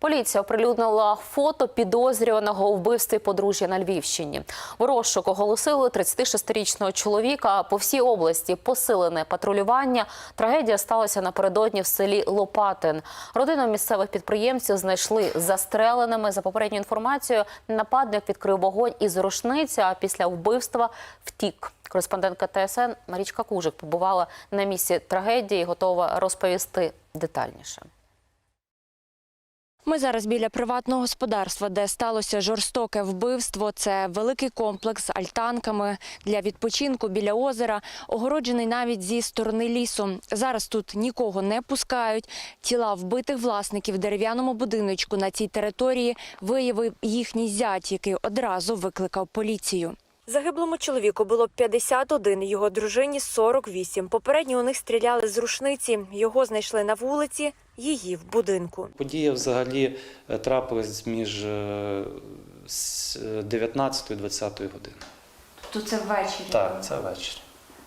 Поліція оприлюднила фото підозрюваного у вбивстві подружжя на Львівщині. В розшук оголосили 36-річного чоловіка. По всій області посилене патрулювання. Трагедія сталася напередодні в селі Лопатин. Родину місцевих підприємців знайшли застреленими. За попередньою інформацією, нападник відкрив вогонь із рушниці, а після вбивства втік. Кореспондентка ТСН Марічка Кужик побувала на місці трагедії, готова розповісти детальніше. Ми зараз біля приватного господарства, де сталося жорстоке вбивство. Це великий комплекс з альтанками для відпочинку біля озера, огороджений навіть зі сторони лісу. Зараз тут нікого не пускають. Тіла вбитих власників в дерев'яному будиночку на цій території виявив їхній зять, який одразу викликав поліцію. Загиблому чоловіку було 51, його дружині 48. Попередньо у них стріляли з рушниці. Його знайшли на вулиці, її в будинку. Подія взагалі е, трапилась між е, с- е, 19 і 20 години. То це ввечері. Так, це вечір.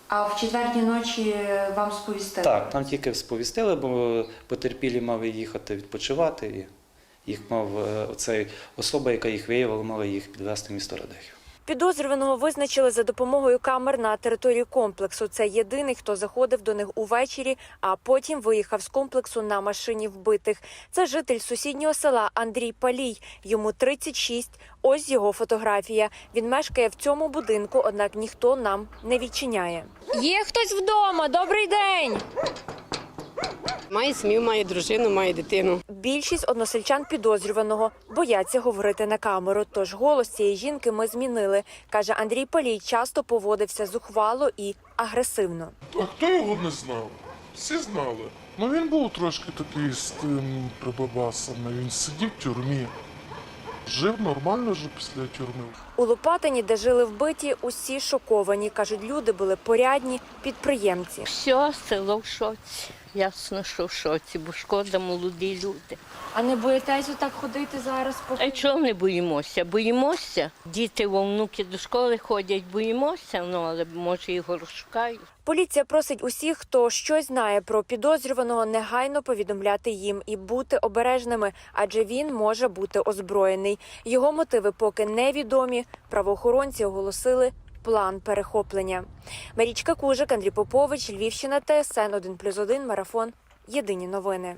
А в четвертій ночі вам сповістили? Так, нам тільки сповістили, бо потерпілі мали їхати відпочивати. І їх мав е, оцей особа, яка їх виявила, мала їх підвести в місто Радехів. Підозрюваного визначили за допомогою камер на території комплексу. Це єдиний, хто заходив до них увечері, а потім виїхав з комплексу на машині вбитих. Це житель сусіднього села Андрій Палій. Йому 36. Ось його фотографія. Він мешкає в цьому будинку, однак ніхто нам не відчиняє. Є хтось вдома. Добрий день. Має сім'ю, має дружину, має дитину. Більшість односельчан підозрюваного бояться говорити на камеру. Тож голос цієї жінки ми змінили. каже Андрій Палій. Часто поводився зухвало і агресивно. А хто його не знав? Всі знали. Ну він був трошки такий з тим прибабасами. Він сидів в тюрмі. Жив нормально вже після тюрми. У Лопатині, де жили вбиті, усі шоковані. кажуть, люди були порядні підприємці. Все село в шоці. Ясно, що в шоці, бо шкода молоді люди. А не боїтесь отак ходити зараз? По... А чого не боїмося? Боїмося. Діти во внуки до школи ходять, боїмося, ну але може його розшукають. Поліція просить усіх, хто щось знає про підозрюваного, негайно повідомляти їм і бути обережними, адже він може бути озброєний. Його мотиви поки невідомі. Правоохоронці оголосили план перехоплення. Марічка Кужик, Андрій Попович, Львівщина, ТСН 1+,1, Марафон. Єдині новини.